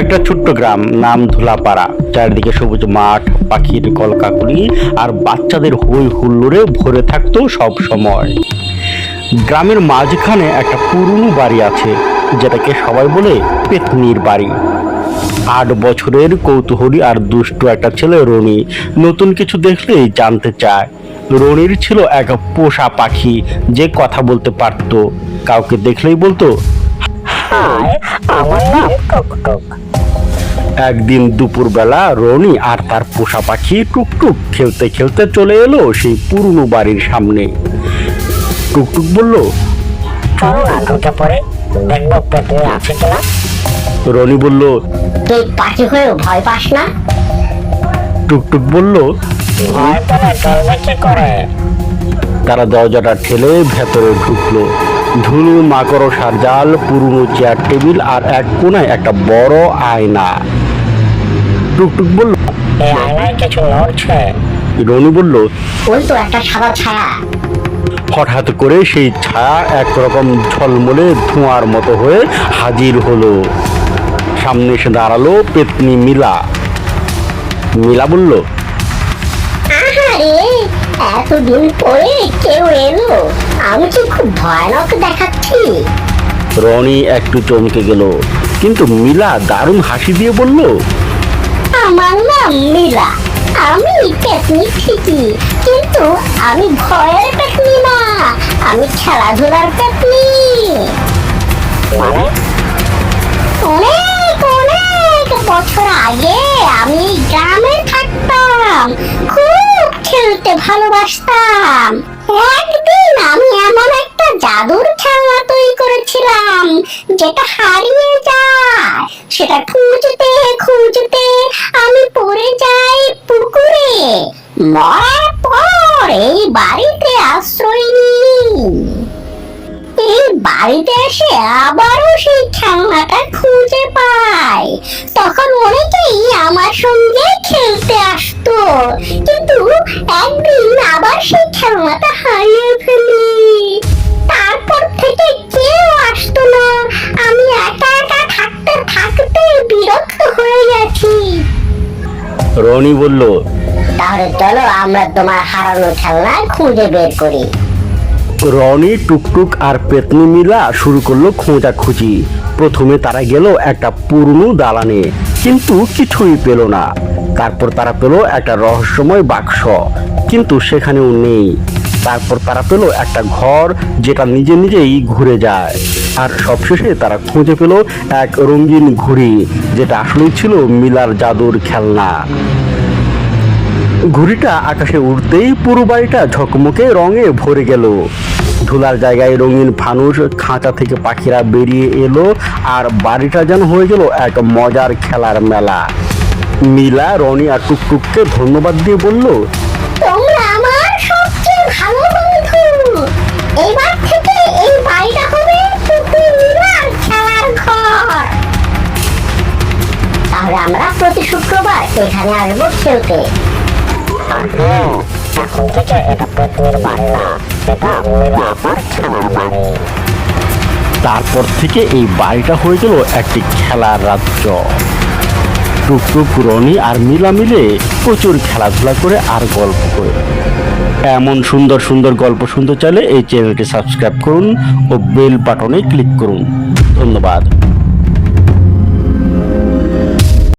একটা ছোট্ট গ্রাম, নাম ধুলাপাড়া। চারিদিকে সবুজ মাঠ, পাখির কলকাকলি, আর বাচ্চাদের হই হুল্লোড়ে ভরে থাকতো সব সময়। গ্রামের মাঝখানে একটা পুরনো বাড়ি আছে, যেটাকে সবাই বলে পেতনির বাড়ি। আট বছরের কৌতূহলী আর দুষ্ট একটা ছেলে রনি, নতুন কিছু দেখলেই জানতে চায়। রনির ছিল এক পোষা পাখি, যে কথা বলতে পারতো, কাউকে দেখলেই বলতো হাই আমার নাম টুকটুক একদিন দুপুরবেলা রনি আর তার পোষা পাখি টুকটুক খেলতে খেলতে চলে এলো সেই পুরনো বাড়ির সামনে। টুকটুক বলল চলো না ঢুকে পড়ে দেখব পেটনি আছে কিনা। রনি বলল তুই পাখি হয়েও ভয় পাস না। টুকটুক বলল ভয় পেলে চলবে কি করে? তারা দরজাটা ঠেলে ভেতরে ঢুকলো। ধুলো মাকড়সার জাল পুরনো চেয়ার টেবিল আর এক কোনায় একটা বড় আয়না। টুকটুক বলল এই আয়নায় কিছু নড়ছে। রনি বলল ওই তো একটা সাদা ছায়া। হঠাৎ করে সেই ছায়া একরকম ঝলমলে ধোঁয়ার মতো হয়ে হাজির হলো। সামনে এসে দাঁড়াল পেতনি মিলা। মিলা বলল আহারে! এতদিন পরে কেউ এলো? আমি কি খুব ভয়ানক দেখাচ্ছি। রনি একটু চমকে গেল। কিন্তু মিলা দারুণ হাসি দিয়ে বলল আমার নাম নীলা আমি পেতনি ঠিকই কিন্তু আমি ভয়ের পেতনি না। আমি খেলাধুলার পেতনি। মানে অনেক ভালোবাসতাম। একদিন আমি এমন একটা জাদুর খেলনা তৈরি করেছিলাম, যেটা হারিয়ে যায়। সেটা খুঁজতে খুঁজতে আমি পড়ে যাই পুকুরে। মরার পর এই বাড়িতে আশ্রয় নিই। এই বাড়িতে এসে আবারও সেই খেলনাটা খুঁজে পাই। হারিয়ে ফেলি। তারপর থেকে কেউ আসতো না। আমি একা একা থাকতে থাকতে বিরক্ত হয়ে গেছি। রনি বলল তাহলে চলো আমরা তোমার হারানো খেলনা খুঁজে বের করি। রনি টুকটুক আর পেতনি মিলা শুরু করল খোঁজাখুঁজি প্রথমে তারা গেল একটা পুরনো দালানে কিন্তু কিছুই পেল না। তারপর তারা পেল একটা রহস্যময় বাক্স কিন্তু সেখানেও নেই। তারপর তারা পেল একটা ঘর যেটা নিজে নিজেই ঘুরে যায়। আর সবশেষে তারা খুঁজে পেল এক রঙিন ঘুড়ি, যেটা আসলেই ছিল মিলার জাদুর খেলনা। ঘুড়িটা আকাশে উঠতেই পুরো বাড়িটা ঝকমকে রঙে ভরে গেল। ধুলার জায়গায় রঙিন ফানুস খাঁচা থেকে পাখিরা বেরিয়ে এলো, আর বাড়িটা যেন হয়ে গেল এক মজার খেলার মেলা। মিলা, রনি আর টুকটুককে ধন্যবাদ দিয়ে বলল তাহলে আমরা প্রতি শুক্রবার এখানে আসব খেলতে। এখন থেকে এটা না এটা তারপর থেকে এই বাড়িটা হয়ে গেল একটি খেলার রাজ্য। টুকটুক রনি আর মিলা মিলে প্রচুর খেলাধুলা করে আর গল্প করে। এমন সুন্দর সুন্দর গল্প শুনতে চাইলে এই চ্যানেলটি সাবস্ক্রাইব করুন ও বেল বাটনে ক্লিক করুন। ধন্যবাদ।